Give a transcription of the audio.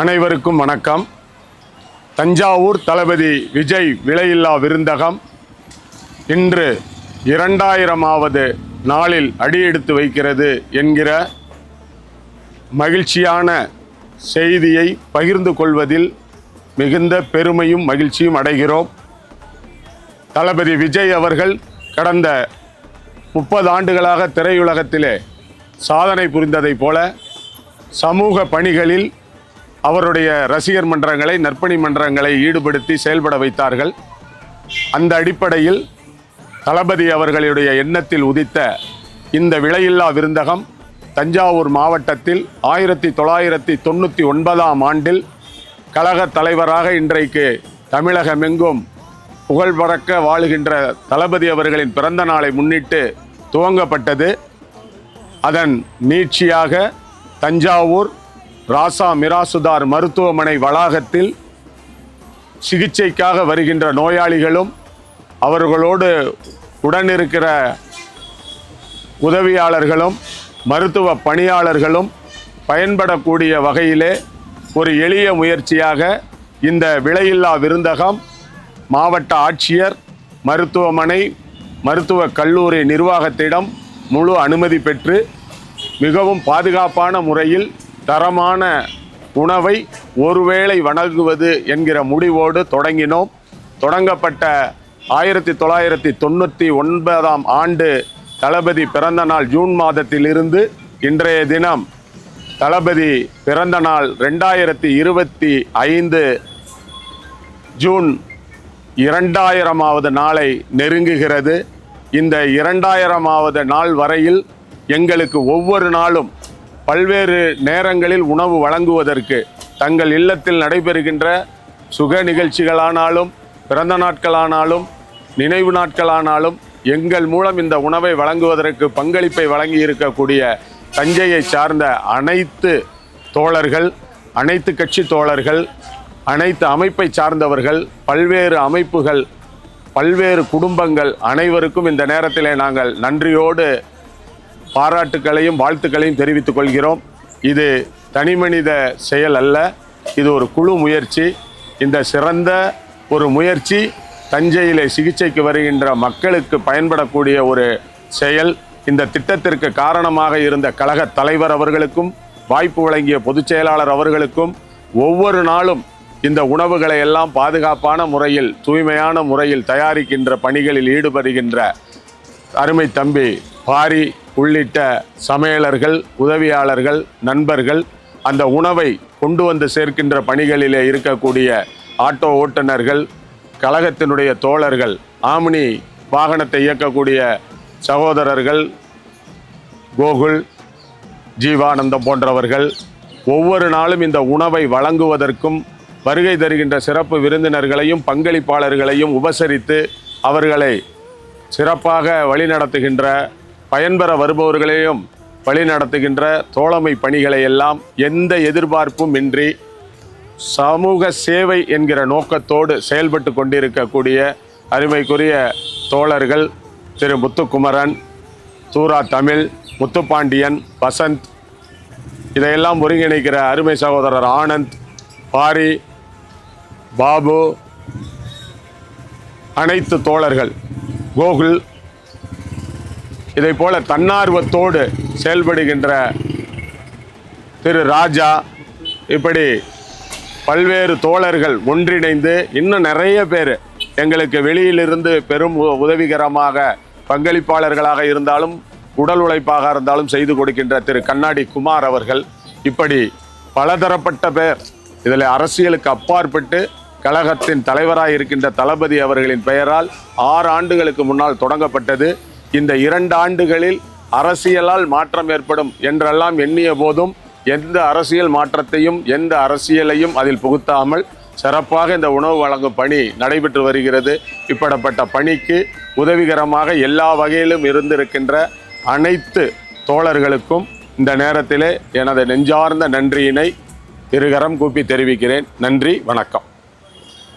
அனைவருக்கும் வணக்கம். தஞ்சாவூர் தளபதி விஜய் விலையில்லா விருந்தகம் இன்று இரண்டாயிரமாவது நாளில் அடியெடுத்து வைக்கிறது என்கிற மகிழ்ச்சியான செய்தியை பகிர்ந்து கொள்வதில் மிகுந்த பெருமையும் மகிழ்ச்சியும் அடைகிறோம். தளபதி விஜய் அவர்கள் கடந்த முப்பது ஆண்டுகளாக திரையுலகத்திலே சாதனை புரிந்ததைப் போல சமூக பணிகளில் அவருடைய ரசிகர் மன்றங்களை நற்பணி மன்றங்களை ஈடுபடுத்தி செயல்பட வைத்தார்கள். அந்த அடிப்படையில் தளபதி அவர்களுடைய எண்ணத்தில் உதித்த இந்த விலையில்லா விருந்தகம் தஞ்சாவூர் மாவட்டத்தில் ஆயிரத்தி தொள்ளாயிரத்தி தொண்ணூற்றி ஒன்பதாம் ஆண்டில் கழக தலைவராக இன்றைக்கு தமிழகமெங்கும் புகழ் பறக்க வாழுகின்ற தளபதி அவர்களின் பிறந்த நாளை முன்னிட்டு துவங்கப்பட்டது. அதன் நீட்சியாக தஞ்சாவூர் ராசா மிராசுதார் மருத்துவமனை வளாகத்தில் சிகிச்சைக்காக வருகின்ற நோயாளிகளும் அவர்களோடு உடனிருக்கிற உதவியாளர்களும் மருத்துவ பணியாளர்களும் பயன்படக்கூடிய வகையிலே ஒரு எளிய முயற்சியாக இந்த விலையில்லா விருந்தகம் மாவட்ட ஆட்சியர் மருத்துவமனை மருத்துவக் கல்லூரி நிர்வாகத்திடம் முழு அனுமதி பெற்று மிகவும் பாதுகாப்பான முறையில் தரமான உணவை ஒருவேளை வணங்குவது என்கிற முடிவோடு தொடங்கினோம். தொடங்கப்பட்ட ஆயிரத்தி தொள்ளாயிரத்தி தொண்ணூற்றி ஒன்பதாம் ஆண்டு தளபதி பிறந்த நாள் ஜூன் மாதத்திலிருந்து இன்றைய தினம் தளபதி பிறந்த நாள் ரெண்டாயிரத்தி இருபத்தி ஐந்து ஜூன் இரண்டாயிரமாவது நாளை நெருங்குகிறது. இந்த இரண்டாயிரமாவது நாள் வரையில் எங்களுக்கு ஒவ்வொரு நாளும் பல்வேறு நேரங்களில் உணவு வழங்குவதற்கு தங்கள் இல்லத்தில் நடைபெறுகின்ற சுக நிகழ்ச்சிகளானாலும் பிறந்த நாட்களானாலும் நினைவு நாட்களானாலும் எங்கள் மூலம் இந்த உணவை வழங்குவதற்கு பங்களிப்பை வழங்கி இருக்கக்கூடிய தஞ்சையை சார்ந்த அனைத்து தோழர்கள் அனைத்து கட்சி தோழர்கள் அனைத்து அமைப்பை சார்ந்தவர்கள் பல்வேறு அமைப்புகள் பல்வேறு குடும்பங்கள் அனைவருக்கும் இந்த நேரத்திலே நாங்கள் நன்றியோடு பாராட்டுக்களையும் வாழ்த்துக்களையும் தெரிவித்துக் கொள்கிறோம். இது தனிமனித செயல் அல்ல. இது ஒரு குழு முயற்சி. இந்த சிறந்த ஒரு முயற்சி தஞ்சையிலே சிகிச்சைக்கு வருகின்ற மக்களுக்கு பயன்படக்கூடிய ஒரு செயல். இந்த திட்டத்திற்கு காரணமாக இருந்த கழக தலைவர் அவர்களுக்கும் வாய்ப்பு வழங்கிய பொதுச் செயலாளர் அவர்களுக்கும் ஒவ்வொரு நாளும் இந்த உணவுகளை எல்லாம் பாதுகாப்பான முறையில் தூய்மையான முறையில் தயாரிக்கின்ற பணிகளில் ஈடுபடுகின்ற அருமை தம்பி பாரி உள்ளிட்ட சமையலர்கள் உதவியாளர்கள் நண்பர்கள் அந்த உணவை கொண்டு வந்து சேர்க்கின்ற பணிகளிலே இருக்கக்கூடிய ஆட்டோ ஓட்டுநர்கள் கழகத்தினுடைய தோழர்கள் ஆம்னி வாகனத்தை இயக்கக்கூடிய சகோதரர்கள் கோகுல் ஜீவானந்தம் போன்றவர்கள் ஒவ்வொரு நாளும் இந்த உணவை வழங்குவதற்கும் வருகை தருகின்ற சிறப்பு விருந்தினர்களையும் பங்களிப்பாளர்களையும் உபசரித்து அவர்களை சிறப்பாக வழிநடத்துகின்ற பயன்பெற வருபவர்களையும் வழிநடத்துகின்ற தோழமை பணிகளை எல்லாம் எந்த எதிர்பார்ப்பும் இன்றி சமூக சேவை என்கிற நோக்கத்தோடு செயல்பட்டு கொண்டிருக்கக்கூடிய அருமைக்குரிய தோழர்கள் திரு முத்துக்குமரன் தூரா தமிழ் முத்துப்பாண்டியன் வசந்த் இதையெல்லாம் ஒருங்கிணைக்கிற அருமை சகோதரர் ஆனந்த் பாரி பாபு அனைத்து தோழர்கள் கோகுல் இதை போல தன்னார்வத்தோடு செயல்படுகின்ற திரு ராஜா இப்படி பல்வேறு தோழர்கள் ஒன்றிணைந்து இன்னும் நிறைய பேர் எங்களுக்கு வெளியிலிருந்து பெரும் உ- உதவிகரமாக பங்களிப்பாளர்களாக இருந்தாலும் உடல் உழைப்பாக இருந்தாலும் செய்து கொடுக்கின்ற திரு கண்ணாடி குமார் அவர்கள். இப்படி பலதரப்பட்ட பேர் இதில் அரசியலுக்கு அப்பாற்பட்டு கழகத்தின் தலைவராக இருக்கின்ற தளபதி அவர்களின் பெயரால் ஆறு ஆண்டுகளுக்கு முன்னால் தொடங்கப்பட்டது. இந்த இரண்டு ஆண்டுகளில் அரசியலால் மாற்றம் ஏற்படும் என்றெல்லாம் எண்ணிய போதும் எந்த அரசியல் மாற்றத்தையும் எந்த அரசியலையும் அதில் புகுத்தாமல் சிறப்பாக இந்த உணவு வழங்கும் பணி நடைபெற்று வருகிறது. இப்படிப்பட்ட பணிக்கு உதவிகரமாக எல்லா வகையிலும் இருந்திருக்கின்ற அனைத்து தோழர்களுக்கும் இந்த நேரத்திலே எனது நெஞ்சார்ந்த நன்றியினை இருகரம் கூப்பி தெரிவிக்கிறேன். நன்றி வணக்கம்.